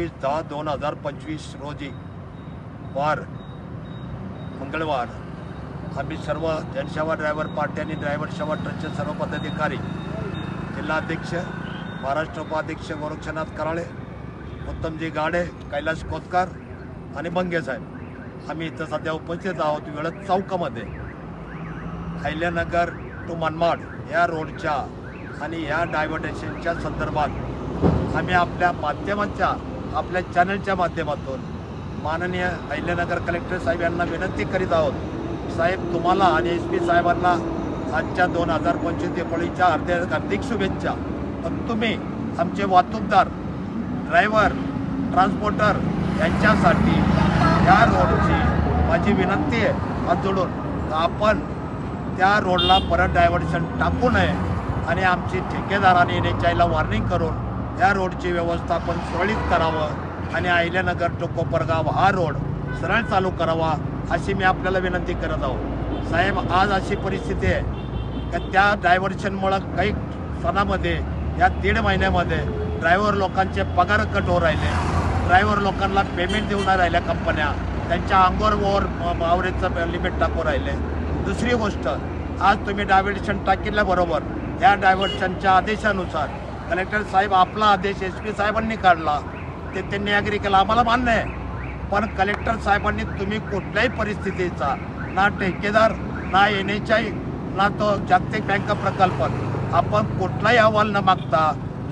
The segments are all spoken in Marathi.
एकवीस दहा दोन हजार पंचवीस रोजी वार मंगळवार आम्ही सर्व जनसेवा ड्रायव्हर पार्टी आणि ड्रायव्हर सेवा ट्रस्टचे सर्व पदाधिकारी जिल्हाध्यक्ष महाराष्ट्र उपाध्यक्ष गोरक्षनाथ कराळे उत्तमजी गाडे कैलास कोतकर आणि बंगे साहेब. आम्ही इथं सध्या उपस्थित आहोत वेळत चौकामध्ये. अहिल्यानगर टू मनमाड या रोडच्या आणि या डायव्हर्टेशनच्या संदर्भात आम्ही आपल्या माध्यमांच्या आपल्या चॅनलच्या माध्यमातून माननीय अहिल्यानगर कलेक्टर साहेब यांना विनंती करीत आहोत. साहेब तुम्हाला आणि एस पी साहेबांना आजच्या दोन हजार पंचवीस दिवाळीच्या अर्ध्या हार्दिक शुभेच्छा. पण तुम्ही आमचे वाहतूकदार ड्रायव्हर ट्रान्सपोर्टर यांच्यासाठी या रोडची माझी विनंती आहे. हात जोडून आपण त्या रोडला परत डायव्हर्शन टाकू नये आणि आमची ठेकेदाराने एन एच आयला वॉर्निंग करून या रोडची व्यवस्थापन सुरळीत करावं आणि अहिल्यानगर टू कोपरगाव हा रोड सरळ चालू करावा अशी मी आपल्याला विनंती करत आहो साहेब आज अशी परिस्थिती आहे का त्या डायव्हर्शनमुळं काही सणामध्ये या दीड महिन्यामध्ये ड्रायव्हर लोकांचे पगार कट होऊ राहिले. ड्रायव्हर लोकांना पेमेंट देऊ नाही राहिल्या कंपन्या त्यांच्या अंगावर ओव्हर आवरेजचं लिमिट टाकू राहिले. दुसरी गोष्ट आज तुम्ही डायव्हर्शन टाकिल्याबरोबर या डायव्हर्शनच्या आदेशानुसार कलेक्टर साहेब आपला आदेश एस पी साहेबांनी काढला. ते त्यांनी ॲग्री केला. आम्हाला मान्य आहे. पण कलेक्टर साहेबांनी तुम्ही कुठल्याही परिस्थितीचा ना ठेकेदार ना एन एच आय ना तो जागतिक बँक प्रकल्प आपण कुठलाही अहवाल न मागता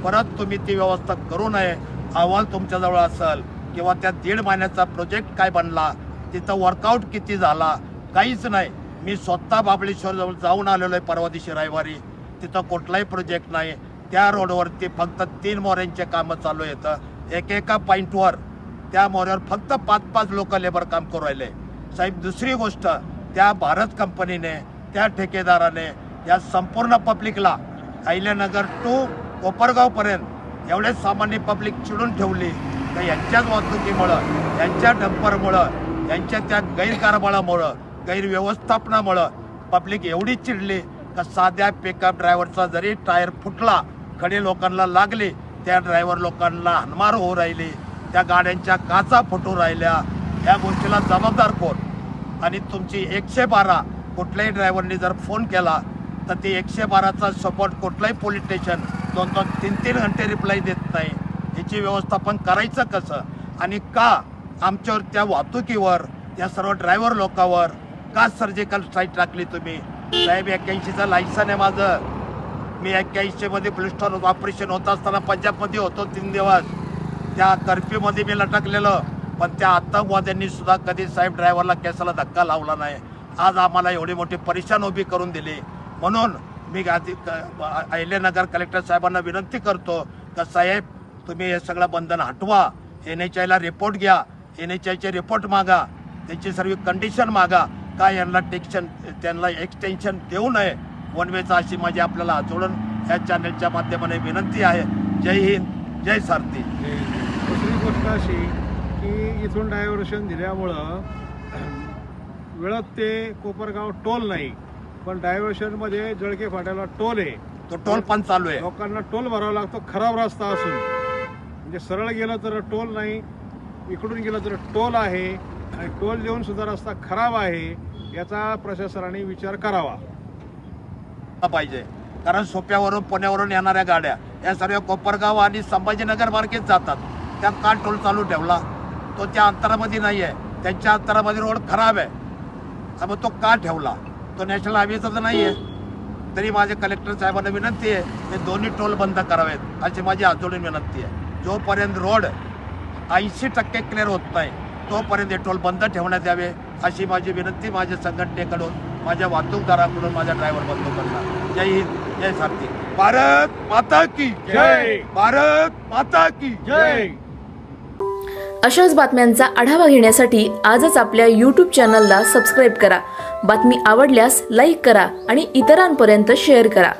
परत तुम्ही ती व्यवस्था करू नये. अहवाल तुमच्याजवळ असेल किंवा त्या दीड महिन्याचा प्रोजेक्ट काय बनला तिथं वर्कआउट किती झाला काहीच नाही. मी स्वतः बाबळेश्वरजवळ जाऊन आलेलो आहे परवा दिवशी रविवारी. तिथं कुठलाही प्रोजेक्ट नाही. त्या रोडवरती फक्त तीन मोऱ्यांचे कामं चालू येतं एक एका पॉईंटवर त्या मोऱ्यावर फक्त पाच पाच लोक लेबर काम करू राहिले. साहेब दुसरी गोष्ट त्या भारत कंपनीने त्या ठेकेदाराने या संपूर्ण पब्लिकला अहिल्यानगर टू कोपरगावपर्यंत एवढे सामान्य पब्लिक चिडून ठेवली. तर यांच्याच वाहतुकीमुळं यांच्या डंपरमुळं यांच्या त्या गैरकारभारामुळं गैरव्यवस्थापनामुळं पब्लिक एवढी चिडली का साध्या पिकअप ड्रायव्हरचा जरी टायर फुटला खडे लोकांना लागले त्या ड्रायव्हर लोकांना हनमार होऊ राहिले त्या गाड्यांच्या काचा फुटू राहिल्या. या गोष्टीला जबाबदार कोण? आणि तुमची एकशे बारा कुठल्याही ड्रायव्हरनी जर फोन केला तर ती एकशे बाराचा सपोर्ट कुठलाही पोलीस स्टेशन दोन दोन तीन तीन घंटे रिप्लाय देत नाही. याची व्यवस्थापन करायचं कसं? आणि का आमच्यावर त्या वाहतुकीवर त्या सर्व ड्रायव्हर लोकांवर का सर्जिकल स्ट्राईक टाकली तुम्ही? साहेब एक्क्याऐंशीचं लायसन आहे माझं. मी एक्क्याऐंशीमध्ये पोलीस स्टेशन ऑपरेशन होत असताना पंजाबमध्ये होतो तीन दिवस. त्या कर्फ्यूमध्ये मी लटकलेलं. पण त्या आतंकवाद्यांनी सुद्धा कधी साहेब ड्रायव्हरला केसाला धक्का लावला नाही. आज आम्हाला एवढी मोठी परेशान उभी करून दिली. म्हणून मी आधी क- अहिल्यानगर कलेक्टर साहेबांना विनंती करतो का साहेब तुम्ही हे सगळं बंधन हटवा. एन एच आयला रिपोर्ट घ्या. एन एच आयचे रिपोर्ट मागा. त्याची सर्व कंडिशन मागा. का यांना टेक्शन त्यांना एक्सटेन्शन देऊ नये? वन वेचा अशी माझी आपल्याला जोडून या चॅनलच्या माध्यमाने विनंती आहे. जय हिंद जय सारथी. दुसरी गोष्ट अशी की इथून डायव्हर्शन दिल्यामुळं वेळात ते कोपरगाव टोल नाही पण डायव्हर्शनमध्ये जळके फाट्याला टोल आहे. तो टोल पण चालू आहे. लोकांना टोल भरावा लागतो खराब रस्ता असून. म्हणजे सरळ गेलं तर टोल नाही इकडून गेलं तर टोल आहे आणि टोल देऊन सुद्धा रस्ता खराब आहे याचा प्रशासनाने विचार करावा. पाहिजे. कारण सोप्यावरून पुण्यावरून येणाऱ्या गाड्या या सर्व कोपरगाव आणि संभाजीनगर मार्केट जातात. त्या का टोल चालू ठेवला. तो त्या अंतरामध्ये नाही आहे त्यांच्या अंतरामध्ये रोड खराब आहे. मग तो का ठेवला? तो नॅशनल हायवेचा तर नाही आहे तरी माझे कलेक्टर साहेबांना विनंती आहे हे दोन्ही टोल बंद करावेत अशी माझी हात विनंती आहे. जोपर्यंत रोड ऐंशी टक्के क्लिअर होत नाही तोपर्यंत हे टोल बंद ठेवण्यात यावे अशी माझी विनंती माझ्या संघटनेकडून. माझ्या वाहतूकदाराकडून माझ्या ड्रायव्हर बंधूकडनं जय हिंद जय सारथी. भारत माता की जय. भारत माता की जय. अशाच बातम्यांचा आढावा घेण्यासाठी आजच आपल्या यूट्यूब चॅनलला सबस्क्राईब करा. बातमी आवडल्यास लाईक करा आणि इतरांपर्यंत शेअर करा.